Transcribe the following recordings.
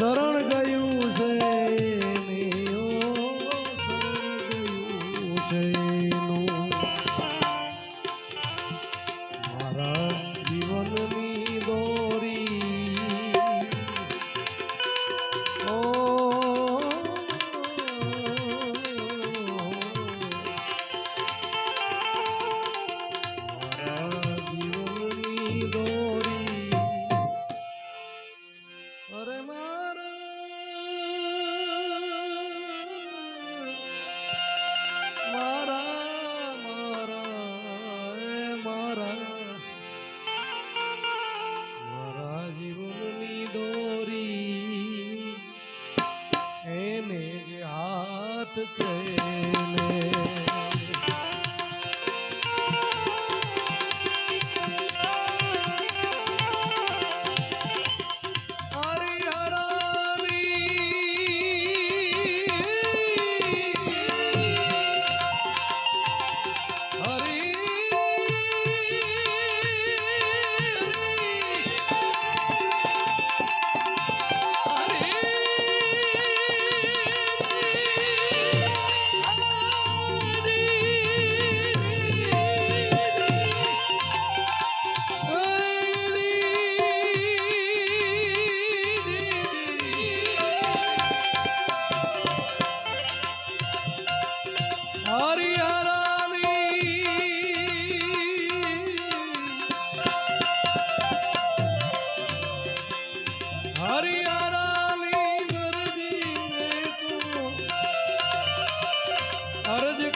શરણ ગયું છે. રે મારા. મારા મારા. મારા જીવનની દોરી એને જે હાથ છે.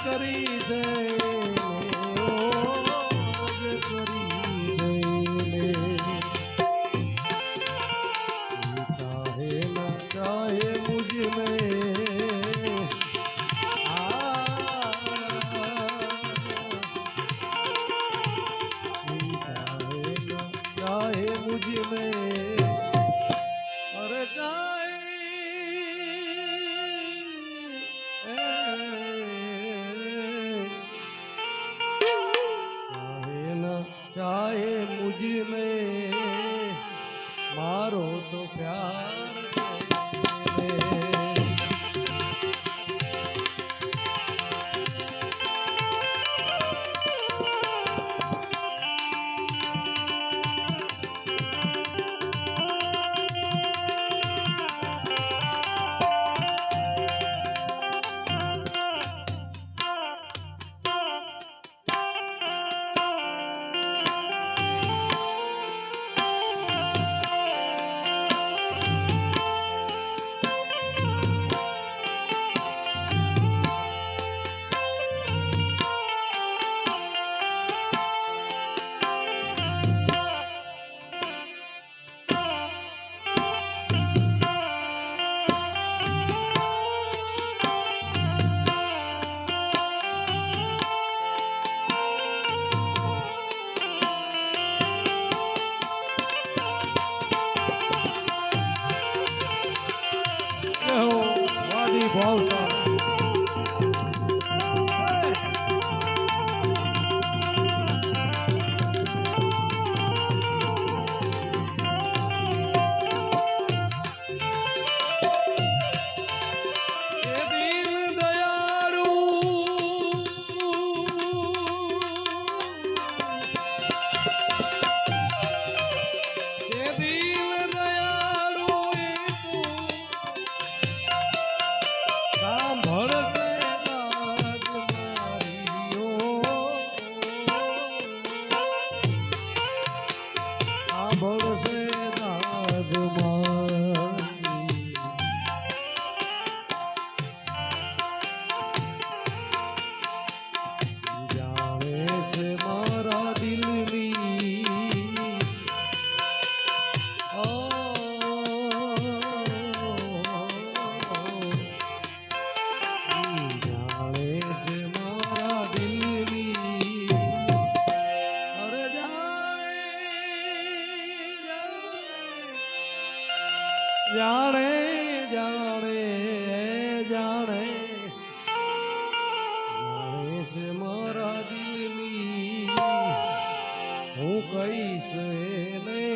કરી છે. જાણે જાણે જાણે જાણે. છે મારા દિલની હું કહીશ એને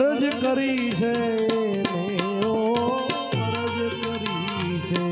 અરજ કરી છે અરજ કરી છે.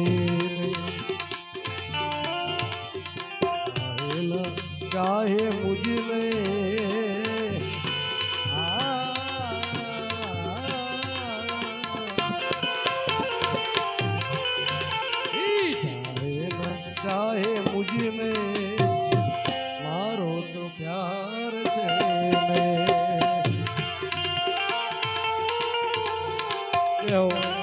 મેં લેવો